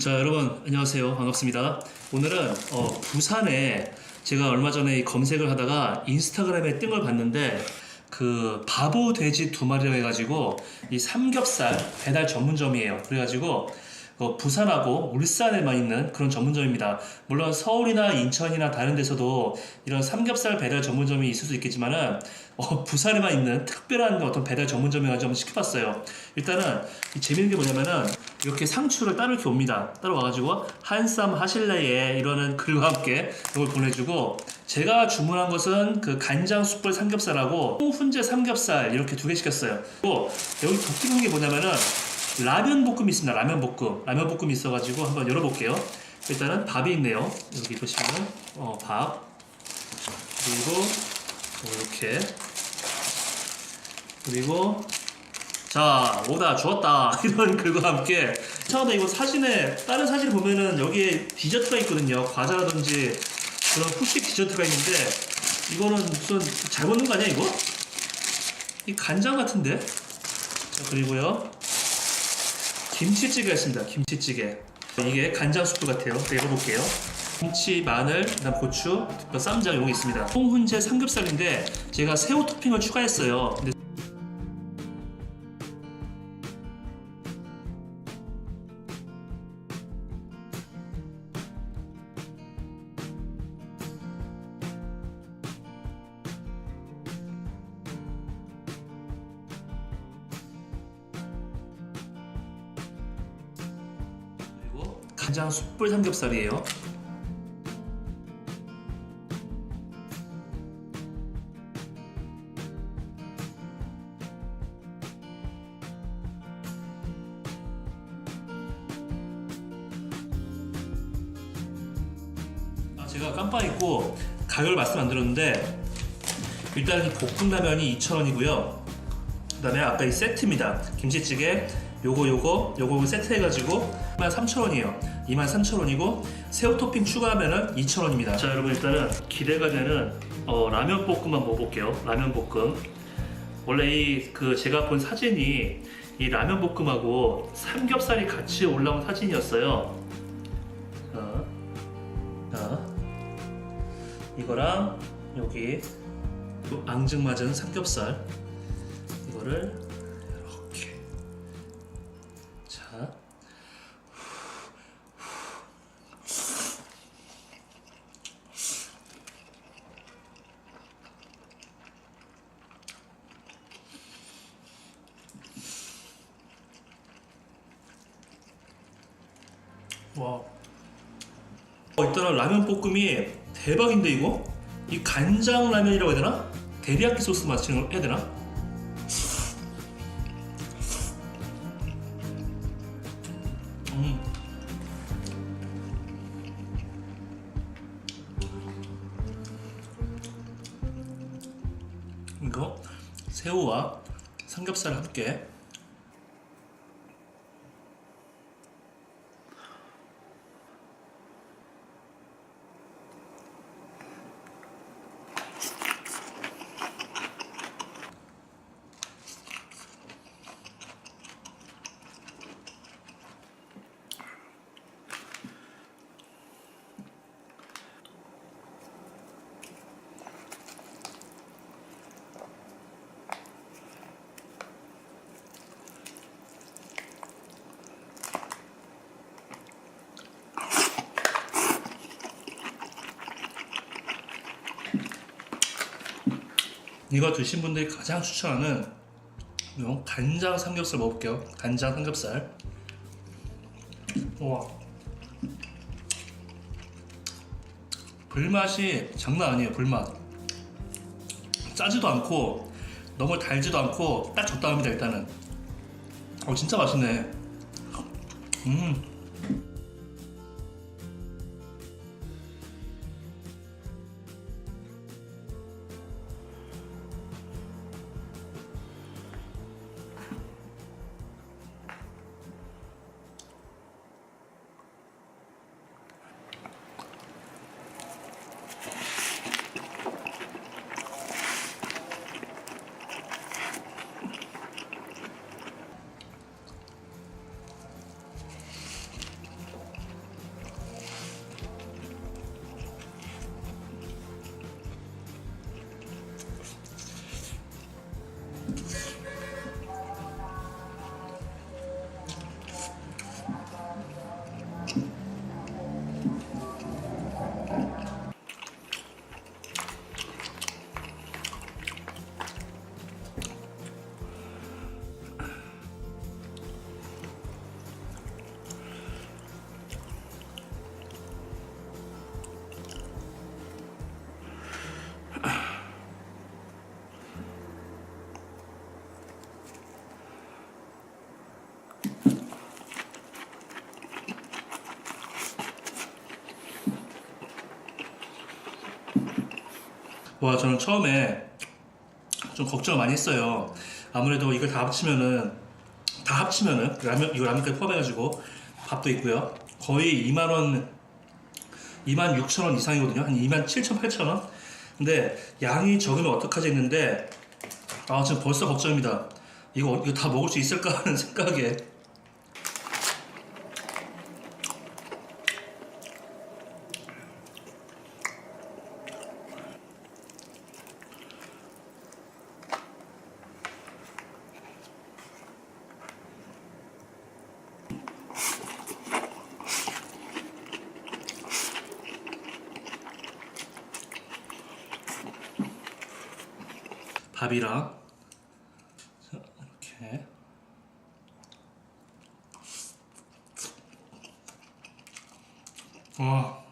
자 여러분 안녕하세요. 반갑습니다. 오늘은 어, 부산에 제가 얼마 전에 이 검색을 하다가 인스타그램에 뜬 걸 봤는데 그 바보 돼지 두 마리라고 해가지고 이 삼겹살 배달 전문점이에요. 그래가지고 어, 부산하고 울산에만 있는 그런 전문점입니다 물론 서울이나 인천이나 다른 데서도 이런 삼겹살 배달 전문점이 있을 수 있겠지만은 어, 부산에만 있는 특별한 어떤 배달 전문점에 가서 한번 시켜봤어요 일단은 이 재밌는 게 뭐냐면은 이렇게 상추를 따로 이렇게 옵니다. 따로 와가지고 한쌈 하실래에 이러는 글과 함께 이걸 보내주고 제가 주문한 것은 그 간장 숯불 삼겹살하고 훈제 삼겹살 이렇게 두 개 시켰어요. 그리고 여기 더 뜨거운 게 뭐냐면은 라면 볶음이 있습니다. 라면 볶음. 라면 볶음이 있어가지고 한번 열어볼게요. 일단은 밥이 있네요. 여기 보시면 어, 밥 그리고 뭐 이렇게 그리고 자 오다 주었다 이런 글과 함께 처음에 이거 사진에 다른 사진 보면은 여기에 디저트가 있거든요 과자라든지 그런 후식 디저트가 있는데 이거는 무슨 잘 먹는 거 아니야 이거? 이 간장 같은데 자 그리고요 김치찌개 있습니다 김치찌개 이게 간장 수프 같아요 네, 읽어볼게요 김치, 마늘, 고추, 쌈장 여기 있습니다. 홍훈제 삼겹살인데 제가 새우 토핑을 추가했어요. 근데 간장 숯불 삼겹살이에요. 아, 제가 깜빡 잊고 가격을 말씀 안 드렸는데 일단 이 볶음라면이 2,000원이고요. 그 다음에 아까 이 세트입니다. 김치찌개 요거 요거 요거 세트 해가지고 23,000원이에요. 23,000원이고 새우 토핑 추가하면은 2,000원입니다. 자 여러분 일단은 기대가 되는 어, 라면 볶음만 먹어볼게요. 라면 볶음. 원래 이 그 제가 본 사진이 이 라면 볶음하고 삼겹살이 같이 올라온 사진이었어요. 자, 자 이거랑 여기 또 앙증맞은 삼겹살 이거를 이렇게 자 와. 어, 일단은 라면 볶음이 대박인데 이거? 이 간장 라면이라고 해야 되나? 데리야끼 소스 맛이라고 해야 되나? 음. 이거 새우와 삼겹살 함께 이거 드신 분들이 가장 추천하는 요 간장 삼겹살 먹을게요. 간장 삼겹살. 와. 불맛이 장난 아니에요. 불맛. 짜지도 않고 너무 달지도 않고 딱 적당합니다. 일단은. 어 진짜 맛있네. 음. 와 저는 처음에 좀 걱정을 많이 했어요. 아무래도 이걸 다 합치면은 다 합치면은 라면 이거 라면까지 포함해가지고 밥도 있고요. 거의 2만 원, 2만 6천 원 이상이거든요. 한 2만 7천 8천 원. 근데 양이 적으면 어떡하지 했는데 아 지금 벌써 걱정입니다. 이거 이거 다 먹을 수 있을까 하는 생각에 밥이랑. 자, 이렇게. 와